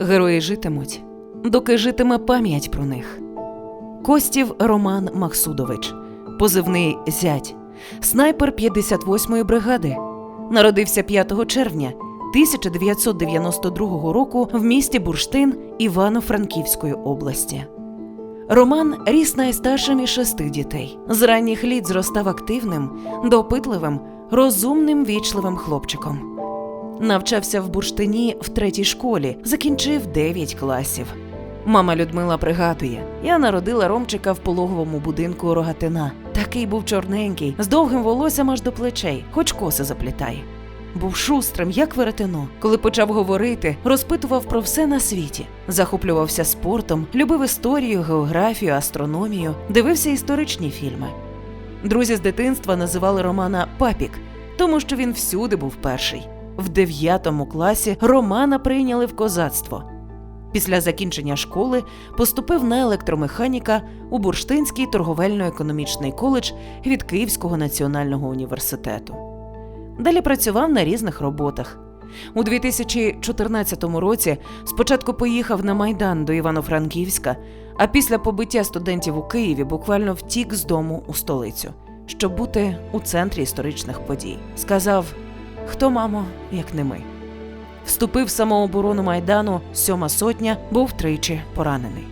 Герої житимуть, доки житиме пам'ять про них. Костів Роман Максудович, позивний зять, снайпер 58-ї бригади. Народився 5 червня 1992 року в місті Бурштин Івано-Франківської області. Роман ріс найстаршим із шести дітей. З ранніх літ зростав активним, допитливим, розумним, вічливим хлопчиком. Навчався в бурштині в третій школі, закінчив 9 класів. Мама Людмила пригадує: я народила Ромчика в пологовому будинку Рогатина. Такий був чорненький, з довгим волоссям аж до плечей, хоч коси заплітає. Був шустрим, як веретено. Коли почав говорити, розпитував про все на світі, захоплювався спортом, любив історію, географію, астрономію, дивився історичні фільми. Друзі з дитинства називали Романа Папік, тому що він всюди був перший. В дев'ятому класі Романа прийняли в козацтво. Після закінчення школи поступив на електромеханіка у Бурштинський торговельно-економічний коледж від Київського національного університету. Далі працював на різних роботах. У 2014 році спочатку поїхав на Майдан до Івано-Франківська, а після побиття студентів у Києві буквально втік з дому у столицю, щоб бути у центрі історичних подій. Сказав: Хто, мамо, як не ми. Вступив в самооборону Майдану, сьома сотня, був тричі поранений.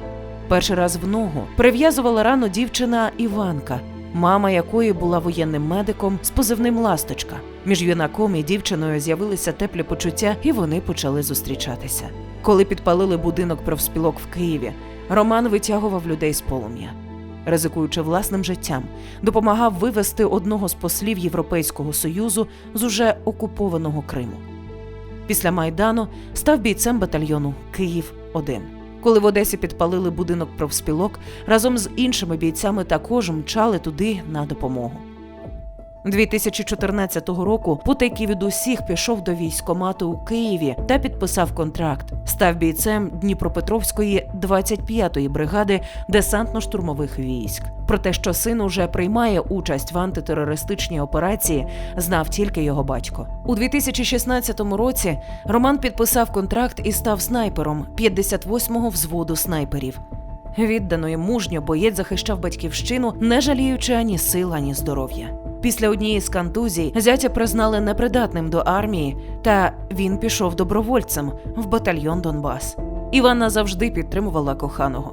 Перший раз в ногу прив'язувала рану дівчина Іванка, мама якої була воєнним медиком з позивним Ласточка. Між юнаком і дівчиною з'явилися теплі почуття, і вони почали зустрічатися. Коли підпалили будинок профспілок в Києві, Роман витягував людей з полум'я. Ризикуючи власним життям, допомагав вивести одного з послів Європейського союзу з уже окупованого Криму. Після майдану став бійцем батальйону Київ 1 Коли в Одесі підпалили будинок профспілок, разом з іншими бійцями також мчали туди на допомогу. 2014 року Путейків від усіх пішов до військкомату у Києві та підписав контракт. Став бійцем Дніпропетровської 25-ї бригади десантно-штурмових військ. Про те, що син уже приймає участь в антитерористичній операції, знав тільки його батько. У 2016 році Роман підписав контракт і став снайпером 58-го взводу снайперів. Віддано і мужньо боєць захищав батьківщину, не жаліючи ані сил, ані здоров'я. Після однієї з контузій зятя признали непридатним до армії, та він пішов добровольцем в батальйон Донбас. Іванна завжди підтримувала коханого.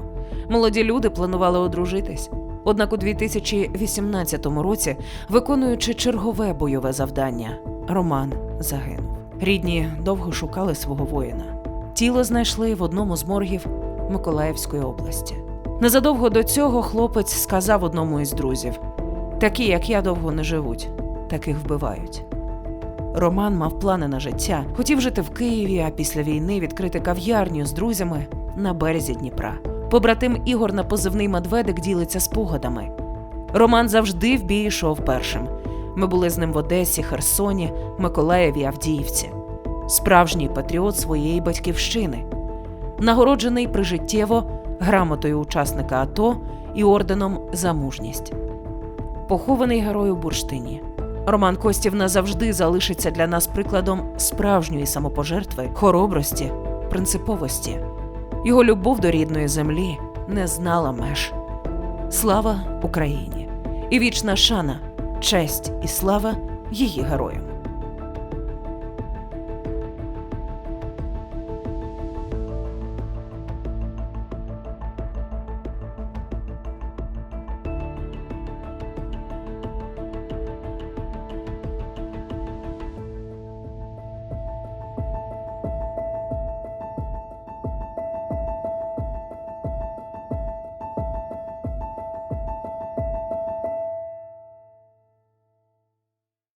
Молоді люди планували одружитись. Однак у 2018 році, виконуючи чергове бойове завдання, Роман загинув. Рідні довго шукали свого воїна. Тіло знайшли в одному з моргів Миколаївської області. Незадовго до цього хлопець сказав одному із друзів: такі, як я, довго не живуть, таких вбивають. Роман мав плани на життя, хотів жити в Києві, а після війни відкрити кав'ярню з друзями на березі Дніпра. Побратим Ігор на позивний медведик ділиться спогадами. Роман завжди в бій йшов першим. Ми були з ним в Одесі, Херсоні, Миколаєві, Авдіївці. Справжній патріот своєї батьківщини, нагороджений прижиттєво грамотою учасника АТО і орденом за мужність. Похований герой у бурштині. Роман Костів назавжди залишиться для нас прикладом справжньої самопожертви, хоробрості, принциповості. Його любов до рідної землі не знала меж. Слава Україні! І вічна шана, честь і слава її героям.